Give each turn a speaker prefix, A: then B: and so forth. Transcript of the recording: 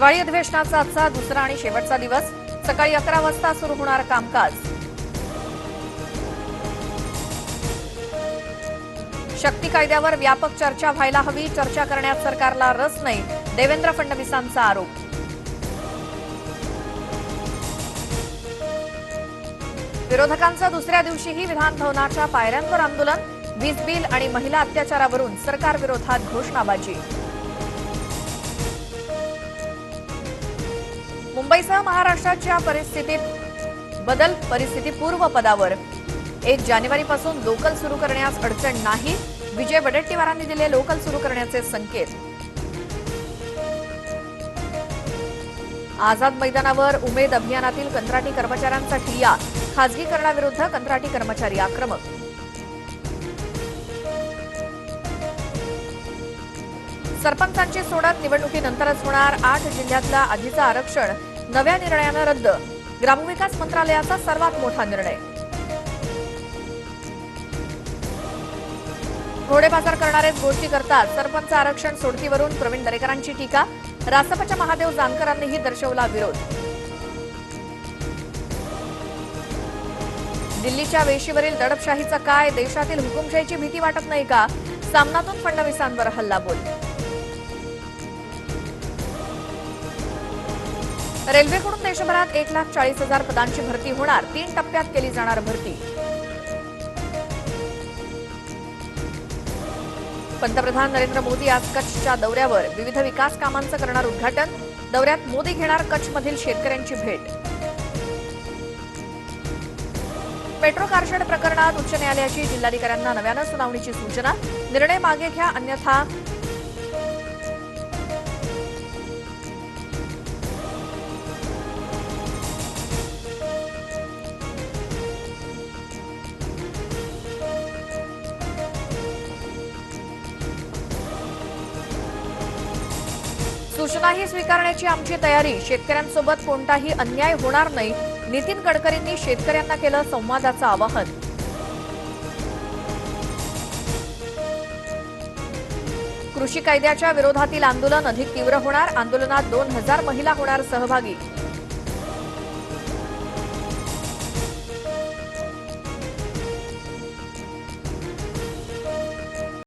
A: हिवाळी अधिवेशनाचा आजचा दुसरा आणि शेवटचा दिवस. सकाळी अकरा वाजता सुरू होणार कामकाज. शक्ती कायद्यावर व्यापक चर्चा व्हायला हवी. चर्चा करण्यात सरकारला रस नाही. देवेंद्र फडणवीसांचा आरोप. विरोधकांचं दुसऱ्या दिवशीही विधानभवनाच्या पायऱ्यांवर आंदोलन. वीज बिल आणि महिला अत्याचारावरून सरकार विरोधात घोषणाबाजी. मुंबईसह महाराष्ट्राच्या परिस्थितीत बदल परिस्थिती पूर्व पदावर. एक जानेवारीपासून लोकल सुरू करण्यास अडचण नाही. विजय वडेट्टीवारांनी दिले लोकल सुरू करण्याचे संकेत. आझाद मैदानावर उमेद अभियानातील कंत्राटी कर्मचाऱ्यांसाठी या खासगीकरणाविरुद्ध कंत्राटी कर्मचारी आक्रमक. सरपंचांची सोडत निवडणुकीनंतरच होणार आठ जिल्ह्यातला आधीचं आरक्षण. नव्या निर्णयानं रद्द. ग्रामविकास मंत्रालयाचा सर्वात मोठा निर्णय. घोडेबाजार करणारेच गोष्टी करतात. सरपंच आरक्षण सोडतीवरून प्रवीण दरेकरांची टीका. रासपच्या महादेव जानकरांनीही दर्शवला विरोध. दिल्लीच्या वेशीवरील दडपशाहीचं काय? देशातील हुकुमशाहीची भीती वाटत नाही का? सामनातून फडणवीसांवर हल्लाबोल. रेल्वेकडून देशभरात एक लाख चाळीस हजार पदांची भरती होणार. तीन टप्प्यात केली जाणार भरती. पंतप्रधान नरेंद्र मोदी आज कच्छच्या दौऱ्यावर. विविध विकास कामांचं करणार उद्घाटन. दौऱ्यात मोदी घेणार कच्छमधील शेतकऱ्यांची भेट. पेट्रो कारशेड प्रकरणात उच्च न्यायालयाची जिल्हाधिकाऱ्यांना नव्यानं सुनावणीची सूचना. निर्णय मागे घ्या अन्यथा सूचनाही स्वीकारण्याची आमची तयारी. शेतकऱ्यांसोबत कोणताही अन्याय होणार नाही. नितीन गडकरींनी शेतकऱ्यांना केलं संवादाचं आवाहन. कृषी कायद्याच्या विरोधातील आंदोलन अधिक तीव्र होणार. आंदोलनात दोन हजार महिला होणार सहभागी.